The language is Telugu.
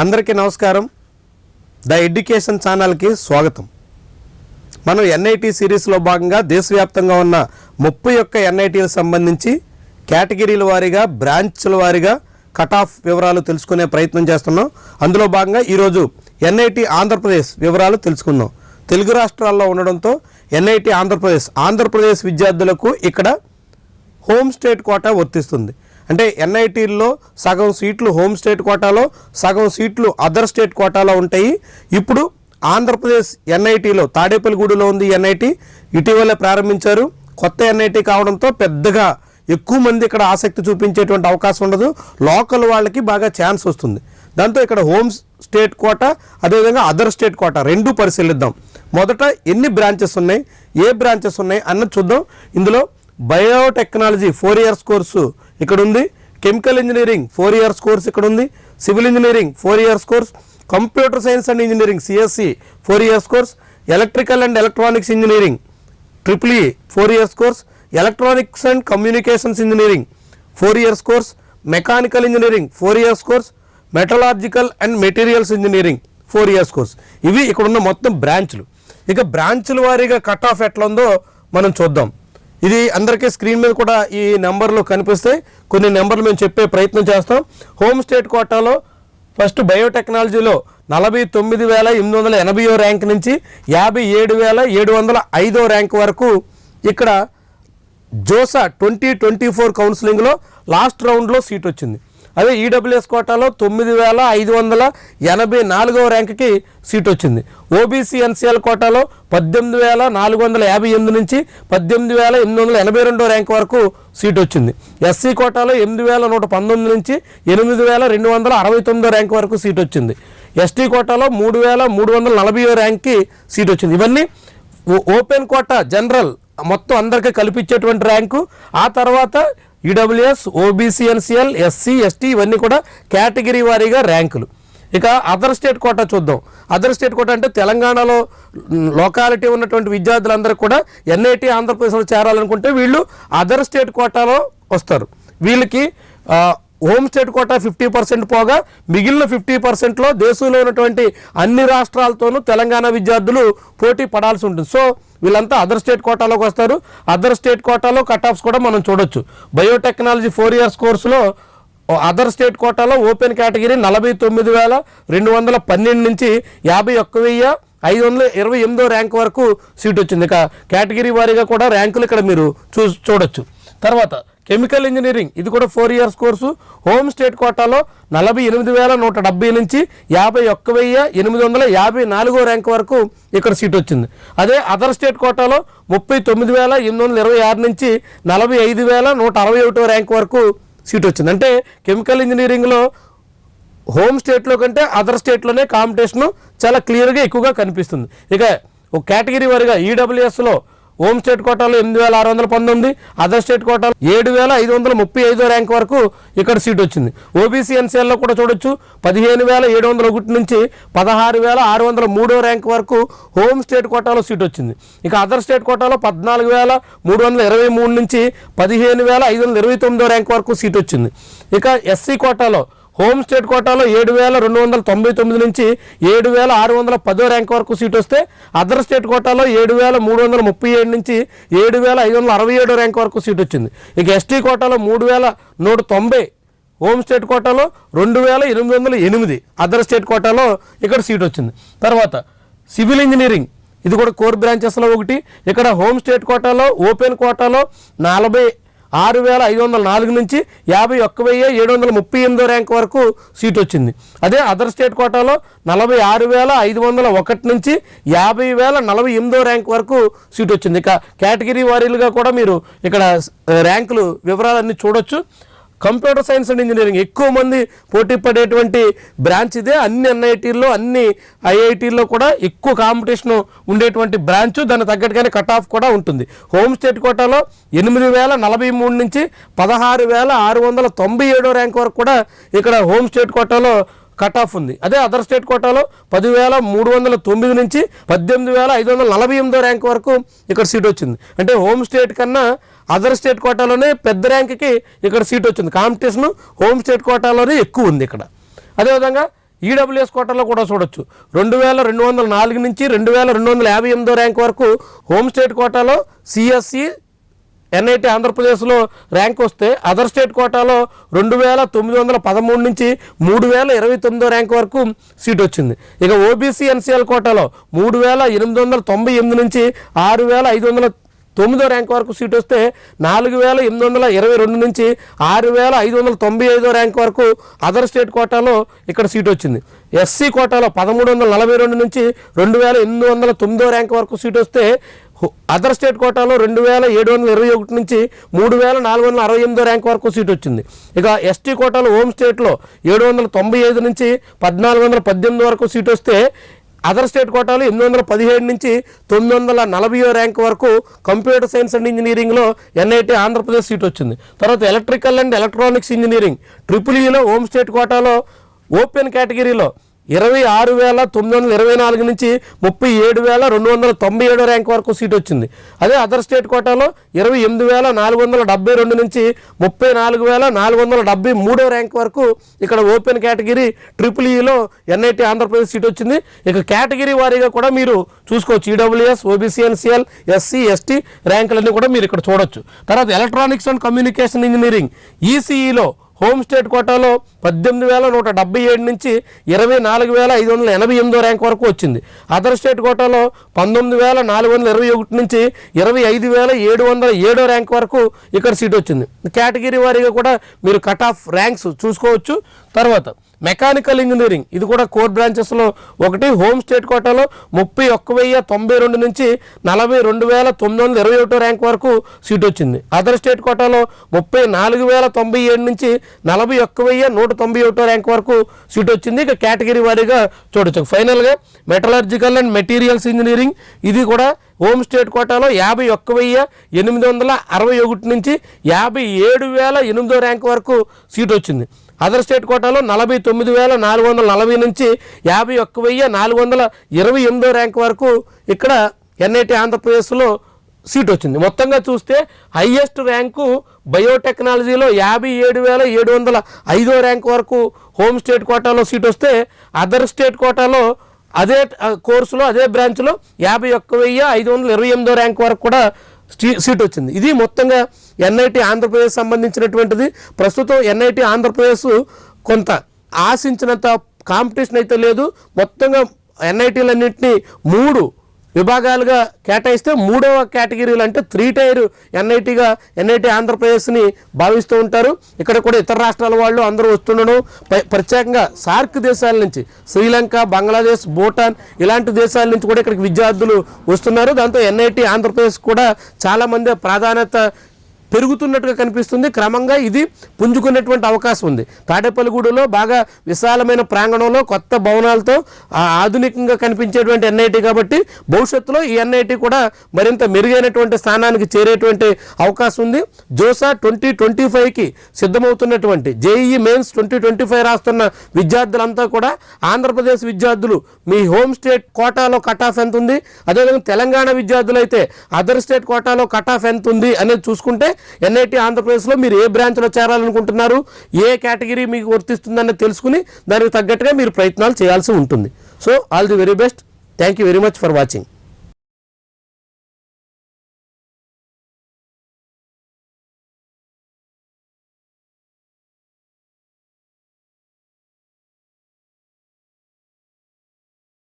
అందరికీ నమస్కారం. ద ఎడ్యుకేషన్ ఛానల్కి స్వాగతం. మనం ఎన్ఐటి సిరీస్లో భాగంగా దేశవ్యాప్తంగా ఉన్న ముప్పై ఒక్క ఎన్ఐటీలకు సంబంధించి కేటగిరీల వారీగా బ్రాంచ్ల వారీగా కట్ ఆఫ్ వివరాలు తెలుసుకునే ప్రయత్నం చేస్తున్నాం. అందులో భాగంగా ఈరోజు ఎన్ఐటి ఆంధ్రప్రదేశ్ వివరాలు తెలుసుకుందాం. తెలుగు రాష్ట్రాల్లో ఉండడంతో ఎన్ఐటి ఆంధ్రప్రదేశ్ ఆంధ్రప్రదేశ్ విద్యార్థులకు ఇక్కడ హోమ్ స్టేట్ కోటా వర్తిస్తుంది. అంటే ఎన్ఐటీల్లో సగం సీట్లు హోమ్ స్టేట్ కోటాలో సగం సీట్లు అదర్ స్టేట్ కోటాలో ఉంటాయి. ఇప్పుడు ఆంధ్రప్రదేశ్ ఎన్ఐటీలో తాడేపల్లిగూడలో ఉంది ఎన్ఐటీ. ఇటీవలే ప్రారంభించారు. కొత్త ఎన్ఐటీ కావడంతో పెద్దగా ఎక్కువ మంది ఇక్కడ ఆసక్తి చూపించేటువంటి అవకాశం ఉండదు. లోకల్ వాళ్ళకి బాగా ఛాన్స్ వస్తుంది. దాంతో ఇక్కడ హోమ్ స్టేట్ కోట అదేవిధంగా అదర్ స్టేట్ కోట రెండు పరిశీలిద్దాం. మొదట ఎన్ని బ్రాంచెస్ ఉన్నాయి ఏ బ్రాంచెస్ ఉన్నాయి అన్నది చూద్దాం. ఇందులో బయోటెక్నాలజీ ఫోర్ ఇయర్స్ కోర్సు ఇక్కడ ఉంది chemical engineering four years course ఇక్కడ ఉంది civil engineering four years course computer science and engineering CSE four years course electrical and electronics engineering triple E four years course electronics and communications engineering four years course mechanical engineering four years course metallurgical and materials engineering four years course ఇవి ఇక్కడ ఉన్న మొత్తం బ్రాంచ్లు ఇక బ్రాంచ్ల వారీగా కట్ ఆఫ్ ఎట్లా ఉందో మనం చూద్దాం. ఇది అందరికీ స్క్రీన్ మీద కూడా ఈ నెంబర్లు కనిపిస్తాయి కొన్ని నెంబర్లు మేము చెప్పే ప్రయత్నం చేస్తాం. హోమ్ స్టేట్ కోటాలో ఫస్ట్ బయోటెక్నాలజీలో నలభై తొమ్మిది వేల ఎనిమిది వందల ఎనభైయో ర్యాంక్ నుంచి యాభై ఏడు వేల ఏడు వందల ఐదో ర్యాంక్ వరకు ఇక్కడ జోసా ట్వంటీ ట్వంటీ ఫోర్ కౌన్సిలింగ్లో లాస్ట్ రౌండ్లో సీట్ వచ్చింది. అదే ఈడబ్ల్యూఎస్ కోటాలో తొమ్మిది వేల ఐదు వందల ఎనభై నాలుగవ ర్యాంక్కి సీట్ వచ్చింది. ఓబీసీ ఎన్సీఎల్ కోటాలో పద్దెనిమిది వేల నాలుగు వందల యాభై ఎనిమిది నుంచి పద్దెనిమిది వేల ఎనిమిది వందల ఎనభై రెండో ర్యాంక్ వరకు సీట్ వచ్చింది. ఎస్సీ కోటాలో ఎనిమిది వేల నూట పంతొమ్మిది నుంచి ఎనిమిది వేల రెండు వందల అరవై తొమ్మిదో ర్యాంక్ వరకు సీట్ వచ్చింది. ఎస్టీ కోటాలో మూడు వేల మూడు వందల నలభై ర్యాంక్కి సీట్ వచ్చింది. ఇవన్నీ ఓ- ఓపెన్ కోటా జనరల్ మొత్తం అందరికీ కల్పించేటువంటి ర్యాంకు. ఆ తర్వాత ఈడబ్ల్యూఎస్ ఓబీసీఎన్సీఎల్ ఎస్సీ ఎస్టీ ఇవన్నీ కూడా కేటగిరీ వారీగా ర్యాంకులు. ఇక అదర్ స్టేట్ కోటా చూద్దాం. అదర్ స్టేట్ కోటా అంటే తెలంగాణలో లోకాలిటీ ఉన్నటువంటి విద్యార్థులందరూ కూడా ఎన్ఐటి ఆంధ్రప్రదేశ్లో చేరాలనుకుంటే వీళ్ళు అదర్ స్టేట్ కోటాలో వస్తారు. వీళ్ళకి home state quota fifty percent పోగా మిగిలిన ఫిఫ్టీ పర్సెంట్లో దేశంలో ఉన్నటువంటి అన్ని రాష్ట్రాలతోనూ తెలంగాణ విద్యార్థులు పోటీ పడాల్సి ఉంటుంది. సో వీళ్ళంతా అదర్ స్టేట్ కోటాలోకి వస్తారు. అదర్ స్టేట్ కోటాలో కట్ ఆఫ్స్ కూడా మనం చూడొచ్చు. బయోటెక్నాలజీ ఫోర్ ఇయర్స్ కోర్సులో అదర్ స్టేట్ కోటాలో ఓపెన్ కేటగిరీ నలభై తొమ్మిది వేల రెండు వందల పన్నెండు నుంచి యాభై ఒక్క వెయ్యి ఐదు వందల ఇరవై ఎనిమిదో ర్యాంక్ వరకు సీట్ వచ్చింది. ఇక కేటగిరీ వారీగా కూడా ర్యాంకులు ఇక్కడ మీరు చూ చూడొచ్చు. తర్వాత కెమికల్ ఇంజనీరింగ్. ఇది కూడా four years course. Home state కోటాలో నలభై ఎనిమిది వేల నూట డెబ్బై నుంచి యాభై ఒక్క వెయ్యి ఎనిమిది వందల యాభై నాలుగో ర్యాంక్ వరకు ఇక్కడ సీట్ వచ్చింది. అదే అదర్ స్టేట్ కోటాలో ముప్పై తొమ్మిది వేల ఎనిమిది వందల ఇరవై ఆరు నుంచి నలభై ఐదు వేల నూట అరవై ఒకటో ర్యాంక్ వరకు సీట్ వచ్చింది. అంటే కెమికల్ ఇంజనీరింగ్లో హోమ్ స్టేట్లో కంటే అదర్ స్టేట్లోనే కాంపిటీషన్ చాలా క్లియర్గా ఎక్కువగా కనిపిస్తుంది. ఇక ఒక కేటగిరీ వారిగా ఈడబ్ల్యూఎస్లో హోమ్ స్టేట్ కోటాలో ఎనిమిది వేల ఆరు వందల పంతొమ్మిది అదర్ స్టేట్ కోటాలో ఏడు వేల ఐదు వందల ముప్పై ఐదో ర్యాంక్ వరకు ఇక్కడ సీట్ వచ్చింది. ఓబీసీ ఎన్సీఎల్లో కూడా చూడొచ్చు. పదిహేను వేల ఏడు వందల ఒకటి నుంచి పదహారు వేల ఆరు వందల మూడో ర్యాంక్ వరకు హోమ్ స్టేట్ కోటాలో సీట్ వచ్చింది. ఇక అదర్ స్టేట్ కోటాలో పద్నాలుగు వేల మూడు వందల ఇరవై మూడు నుంచి పదిహేను వేల ఐదు వందల ఇరవై తొమ్మిదో ర్యాంక్ వరకు సీట్ వచ్చింది. ఇక ఎస్సీ కోటాలో హోమ్ స్టేట్ కోటాలో ఏడు వేల రెండు వందల తొంభై తొమ్మిది నుంచి ఏడు వేల ఆరు వందల పదో ర్యాంక్ వరకు సీట్ వస్తే అదర్ స్టేట్ కోటాలో ఏడు వేల మూడు వందల ముప్పై ఏడు నుంచి ఏడు వేల ఐదు వందల అరవై ఏడు ర్యాంక్ వరకు సీట్ వచ్చింది. ఇక ఎస్టీ కోటాలో మూడు వేల నూట తొంభై హోమ్ స్టేట్ కోటాలో రెండు వేల ఎనిమిది వందల ఎనిమిది అదర్ స్టేట్ కోటాలో ఇక్కడ సీట్ వచ్చింది. తర్వాత సివిల్ ఇంజనీరింగ్ ఇది కూడా కోర్ బ్రాంచెస్లో ఒకటి. ఇక్కడ హోమ్ స్టేట్ కోటాలో ఓపెన్ కోటాలో నలభై ఆరు వేల ఐదు వందల నాలుగు నుంచి యాభై ఒక్క వెయ్యి ఏడు వందల ముప్పై ఎనిమిదో ర్యాంక్ వరకు సీట్ వచ్చింది. అదే అదర్ స్టేట్ కోటాలో నలభై ఆరు వేల ఐదు వందల ఒకటి నుంచి యాభై వేల నలభై ఎనిమిదో ర్యాంక్ వరకు సీట్ వచ్చింది. ఇక కేటగిరీ వారీలుగా కూడా మీరు ఇక్కడ ర్యాంకులు వివరాలన్నీ చూడొచ్చు. Computer science and engineering. ఎక్కువ మంది పోటీ పడేటువంటి బ్రాంచ్ ఇదే. అన్ని ఎన్ఐటీల్లో అన్ని ఐఐటీల్లో కూడా ఎక్కువ కాంపిటీషన్ ఉండేటువంటి బ్రాంచ్ దానికి తగ్గట్టుగానే కట్ ఆఫ్ కూడా ఉంటుంది. హోమ్ స్టేట్ కోటాలో ఎనిమిది వేల నలభై మూడు నుంచి పదహారు వేల ఆరు వందల తొంభై ఏడో ర్యాంక్ వరకు కూడా ఇక్కడ హోమ్ స్టేట్ కోటాలో కట్ ఆఫ్ ఉంది. అదే అదర్ స్టేట్ కోటాలో పదివేల మూడు వందల తొమ్మిది నుంచి పద్దెనిమిది వేల ఐదు వందల నలభై ఎనిమిదో ర్యాంక్ వరకు ఇక్కడ సీట్ వచ్చింది. అంటే హోమ్ స్టేట్ కన్నా అదర్ స్టేట్ కోటాలోనే పెద్ద ర్యాంక్కి ఇక్కడ సీట్ వచ్చింది. కాంపిటీషన్ హోమ్ స్టేట్ కోటాలోనే ఎక్కువ ఉంది ఇక్కడ. అదేవిధంగా ఈడబ్ల్యూఎస్ కోటాలో కూడా చూడొచ్చు. రెండు వేల రెండు వందల నాలుగు నుంచి రెండు వేల రెండు వందల యాభై ఎనిమిదో ర్యాంక్ వరకు హోమ్ స్టేట్ కోటాలో సిఎస్సి ఎన్ఐటి ఆంధ్రప్రదేశ్లో ర్యాంక్ వస్తే అదర్ స్టేట్ కోటాలో రెండు వేల తొమ్మిది వందల పదమూడు నుంచి మూడు వేల ఇరవై తొమ్మిదో ర్యాంక్ వరకు సీట్ వచ్చింది. ఇక ఓబీసీ ఎన్సీఎల్ కోటాలో మూడు వేల ఎనిమిది వందల తొంభై ఎనిమిది నుంచి ఆరు వేల ఐదు వందల తొమ్మిదో ర్యాంక్ వరకు సీట్ వస్తే నాలుగు వేల ఎనిమిది వందల ఇరవై రెండు నుంచి ఆరు వేల ఐదు వందల తొంభై ఐదో ర్యాంక్ వరకు అదర్ స్టేట్ కోటాలో ఇక్కడ సీట్ వచ్చింది. ఎస్సీ కోటాలో పదమూడు వందల నలభై రెండు నుంచి రెండు వేల ఎనిమిది వందల తొమ్మిదో ర్యాంక్ వరకు సీట్ వస్తే అదర్ స్టేట్ కోటాలో రెండు వేల ఏడు వందల ఇరవై ఒకటి నుంచి మూడు వేల నాలుగు వందల అరవై ఎనిమిదో ర్యాంక్ వరకు సీట్ వచ్చింది. ఇక ఎస్టీ కోటాలో హోమ్ స్టేట్లో ఏడు వందల తొంభై ఐదు నుంచి పద్నాలుగు వందల పద్దెనిమిది వరకు సీట్ వస్తే అదర్ స్టేట్ కోటాలో ఎనిమిది వందల పదిహేడు నుంచి తొమ్మిది వందల నలభైయో ర్యాంక్ వరకు కంప్యూటర్ సైన్స్ అండ్ ఇంజనీరింగ్లో ఎన్ఐటి ఆంధ్రప్రదేశ్ సీట్ వచ్చింది. తర్వాత electrical and electronics engineering triple ఈలో హోమ్ స్టేట్ కోటాలో ఓపెన్ కేటగిరీలో ఇరవై ఆరు వేల తొమ్మిది వందల ఇరవై నాలుగు నుంచి ముప్పై ఏడు వేల రెండు వందల తొంభై ఏడో ర్యాంక్ వరకు సీట్ వచ్చింది. అదే అదర్ స్టేట్ కోటాలో ఇరవై ఎనిమిది వేల నాలుగు వందల డెబ్బై రెండు నుంచి ముప్పై నాలుగు వేల నాలుగు వందల డెబ్బై మూడో ర్యాంక్ వరకు ఇక్కడ ఓపెన్ కేటగిరీ ట్రిపుల్ ఈలో ఎన్ఐటి ఆంధ్రప్రదేశ్ సీట్ వచ్చింది. ఇక కేటగిరీ వారీగా కూడా మీరు చూసుకోవచ్చు. EWS OBC NCL SC ST ర్యాంకులన్నీ కూడా మీరు ఇక్కడ చూడొచ్చు. తర్వాత ఎలక్ట్రానిక్స్ అండ్ కమ్యూనికేషన్ ఇంజనీరింగ్ ఈసీఈలో హోమ్ స్టేట్ కోటాలో పద్దెనిమిది వేల నూట డెబ్బై ఏడు నుంచి ఇరవై నాలుగు వేల ఐదు వందల ఎనభై ఎనిమిదో ర్యాంక్ వరకు వచ్చింది. అదర్ స్టేట్ కోటాలో పంతొమ్మిది వేల నాలుగు వందల ఇరవై ఒకటి నుంచి ఇరవై ఐదు వేల ఏడు వందల ఏడో ర్యాంక్ వరకు ఇక్కడ సీట్ వచ్చింది. కేటగిరీ వారీగా కూడా మీరు కట్ ఆఫ్ ర్యాంక్స్ చూసుకోవచ్చు. తర్వాత మెకానికల్ ఇంజనీరింగ్. ఇది కూడా కోర్ బ్రాంచెస్లో ఒకటి హోమ్ స్టేట్ కోటాలో ముప్పై ఒక్క వెయ్యి తొంభై రెండు నుంచి నలభై రెండు వేల తొమ్మిది వందల ఇరవై ఒకటో ర్యాంక్ వరకు సీట్ వచ్చింది. అదర్ స్టేట్ కోటాలో ముప్పై నాలుగు వేల తొంభై ఏడు నుంచి నలభై ఒక్క వెయ్యి నూట తొంభై ఒకటో ర్యాంక్ వరకు సీట్ వచ్చింది. ఇక కేటగిరీ వారీగా చూడొచ్చు. ఫైనల్గా మెటలర్జికల్ అండ్ మెటీరియల్స్ ఇంజనీరింగ్. ఇది కూడా హోమ్ స్టేట్ కోటాలో యాభై ఒక్క వెయ్యి ఎనిమిది వందల అరవై ఒకటి నుంచి యాభై ఏడు వేల ఎనిమిదో ర్యాంక్ వరకు సీట్ వచ్చింది. అదర్ స్టేట్ కోటాలో నలభై తొమ్మిది వేల నాలుగు వందల నలభై నుంచి యాభై ఒక్క వెయ్యి నాలుగు వందల ఇరవై ఎనిమిదో ర్యాంక్ వరకు ఇక్కడ ఎన్ఐటి ఆంధ్రప్రదేశ్లో సీట్ వచ్చింది. మొత్తంగా చూస్తే హైయెస్ట్ ర్యాంకు బయోటెక్నాలజీలో యాభై ఏడు వేల ఏడు వందల ఐదో ర్యాంక్ వరకు హోమ్ స్టేట్ కోటాలో సీట్ వస్తే అదర్ స్టేట్ కోటాలో అదే కోర్సులో అదే బ్రాంచ్లో యాభై ఒక్క వెయ్యి ఐదు వందల ఇరవై ఎనిమిదో ర్యాంక్ వరకు కూడా సీట్ వచ్చింది. ఇది మొత్తంగా ఎన్ఐటి ఆంధ్రప్రదేశ్ సంబంధించినటువంటిది. ప్రస్తుతం ఎన్ఐటి ఆంధ్రప్రదేశ్ కొంత ఆశించినంత కాంపిటీషన్ అయితే లేదు. మొత్తంగా ఎన్ఐటీలన్నింటినీ మూడు విభాగాలుగా కేటాయిస్తే మూడవ కేటగిరీలు అంటే త్రీ టైర్ ఎన్ఐటీగా ఎన్ఐటీ ఆంధ్రప్రదేశ్ని భావిస్తూ ఉంటారు. ఇక్కడ కూడా ఇతర రాష్ట్రాల వాళ్ళు అందరూ వస్తుండడం ప్రత్యేకంగా సార్క్ దేశాల నుంచి శ్రీలంక బంగ్లాదేశ్ భూటాన్ ఇలాంటి దేశాల నుంచి కూడా ఇక్కడికి విద్యార్థులు వస్తున్నారు. దాంతో ఎన్ఐటి ఆంధ్రప్రదేశ్ కూడా చాలామంది ప్రాధాన్యత పెరుగుతున్నట్టుగా కనిపిస్తుంది. క్రమంగా ఇది పుంజుకునేటువంటి అవకాశం ఉంది. తాడేపల్లిగూడలో బాగా విశాలమైన ప్రాంగణంలో కొత్త భవనాలతో ఆధునికంగా కనిపించేటువంటి ఎన్ఐటి కాబట్టి భవిష్యత్తులో ఈ ఎన్ఐటి కూడా మరింత మెరుగైనటువంటి స్థానానికి చేరేటువంటి అవకాశం ఉంది. జోసా ట్వంటీ ట్వంటీ ఫైవ్కి సిద్ధమవుతున్నటువంటి JEE mains twenty twenty five రాస్తున్న విద్యార్థులంతా కూడా ఆంధ్రప్రదేశ్ విద్యార్థులు మీ హోమ్ స్టేట్ కోటాలో కట్ ఆఫ్ ఎంత ఉంది? అదేవిధంగా తెలంగాణ విద్యార్థులు అయితే అదర్ స్టేట్ కోటాలో కట్ ఆఫ్ ఎంత ఉంది అనేది చూసుకుంటే ఎన్ఐటి ఆంధ్రప్రదేశ్లో మీరు ఏ బ్రాంచ్లో చేరాలనుకుంటున్నారు ఏ కేటగిరీ మీకు వర్తిస్తుందనేది తెలుసుకుని దానికి తగ్గట్టుగా మీరు ప్రయత్నాలు చేయాల్సి ఉంటుంది. So all the very best. Thank you very much for watching.